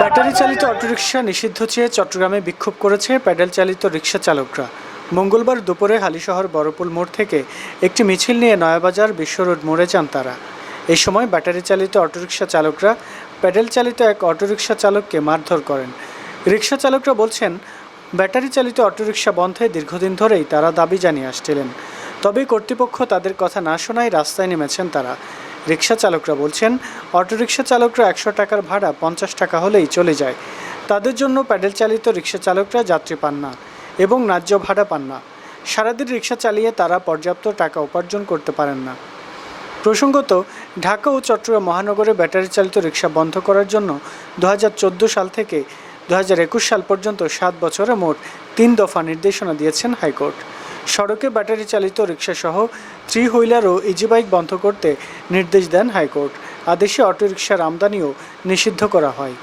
Battery চালিত autorickshaw নিষিদ্ধ চেয়ে চট্টগ্রামে বিক্ষোভ করেছে প্যাডেল চালিত রিক্সা চালকরা। মঙ্গলবার দুপুরে হালিশহর বড়পুল মোড় থেকে একটি মিছিল নিয়ে নয়াবাজার বিশ্ব রোড মোড়ে যান তারা। এই সময় ব্যাটারি চালিত অটোরিকশা চালকরা প্যাডেল চালিত এক অটোরিকশা চালককে মারধর করেন। রিক্সা চালকরা বলছেন, ব্যাটারি চালিত অটোরিকশা বন্ধে দীর্ঘদিন ধরেই তারা দাবি জানিয়ে আসছিলেন। তবে কর্তৃপক্ষ তাদের কথা না শোনায় রাস্তায় নেমেছেন তারা। রিক্সা চালকরা বলছেন অটোরিকশা চালকরা একশো টাকার ভাড়া পঞ্চাশ টাকা হলেই চলে যায়। তাদের জন্য প্যাডেল চালিত রিক্সা চালকরা যাত্রী পান না এবং ন্যায্য ভাড়া পান না। সারাদিন রিক্সা চালিয়ে তারা পর্যাপ্ত টাকা উপার্জন করতে পারেন না। প্রসঙ্গত, ঢাকা ও চট্টগ্রাম মহানগরে ব্যাটারি চালিত রিক্সা বন্ধ করার জন্য দু হাজার চোদ্দ সাল থেকে দুহাজার একুশ সাল পর্যন্ত সাত বছরে মোট তিন দফা নির্দেশনা দিয়েছেন হাইকোর্ট। সড়কে ব্যাটারি চালিত রিক্সাসহ থ্রি হুইলার ও ইজি বাইক বন্ধ করতে নির্দেশ দেন হাইকোর্ট। আদেশে অটোরিকশার আমদানিও নিষিদ্ধ করা হয়।